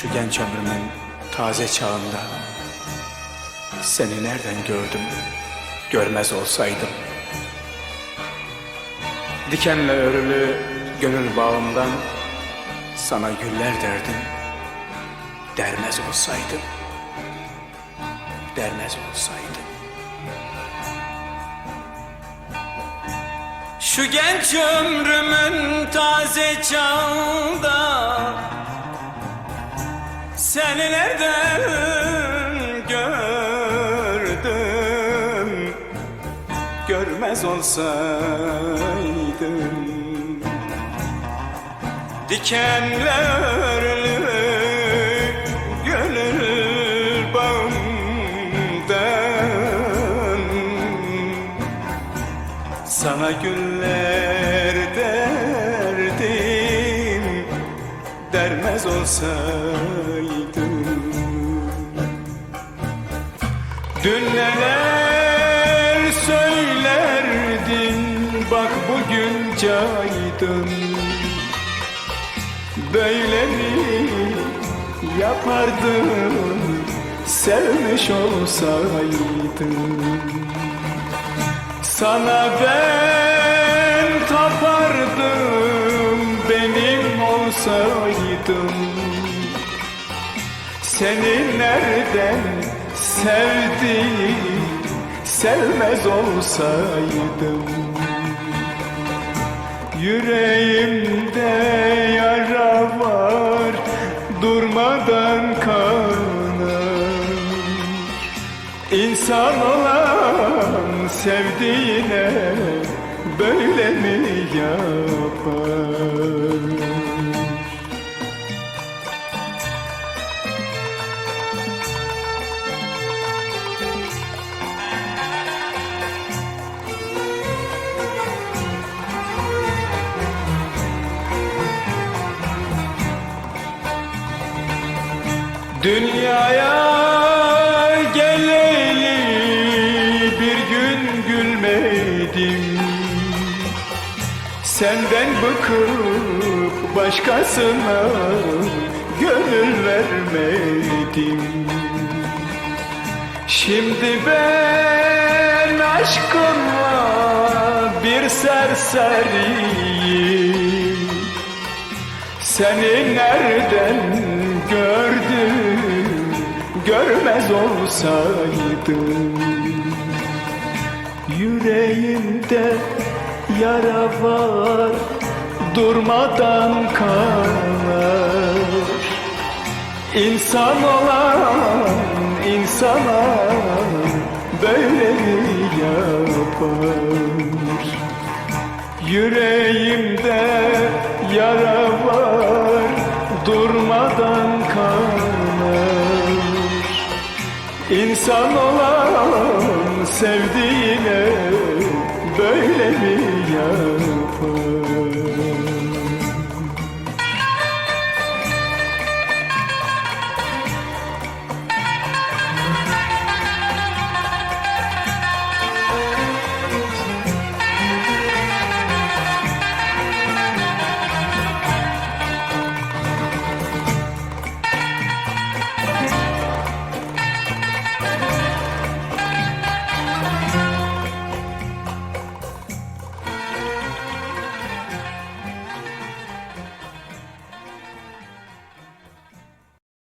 Şu genç ömrümün taze çağında Seni nereden gördüm görmez olsaydım? Dikenle örülü gönül bağımdan Sana güller derdim Dermez olsaydım Dermez olsaydım. Şu genç ömrümün taze çağında Seni nereden gördüm? Görmez olsaydım. Dikenle örülü gönül Sana güller Dermez olsaydım Dün neler söylerdin Bak bugün caydın. Böyle mi yapardın Sevmiş olsaydın. Sana ben olsaydım Seni nereden sevdim sevmez olsaydım. Yüreğimde yara var durmadan kanar. İnsan olan sevdiğine böyle mi yapar? Dünyaya geleli bir gün gülmedim. Senden bıkıp başkasına gönül vermedim. Şimdi ben aşkınla bir serseriyim. Seni nereden görmez olsaydım Yüreğimde yara var durmadan kanar İnsan olan insana böyle mi yapar? Yüreğimde yara var İnsan olan sevdiğine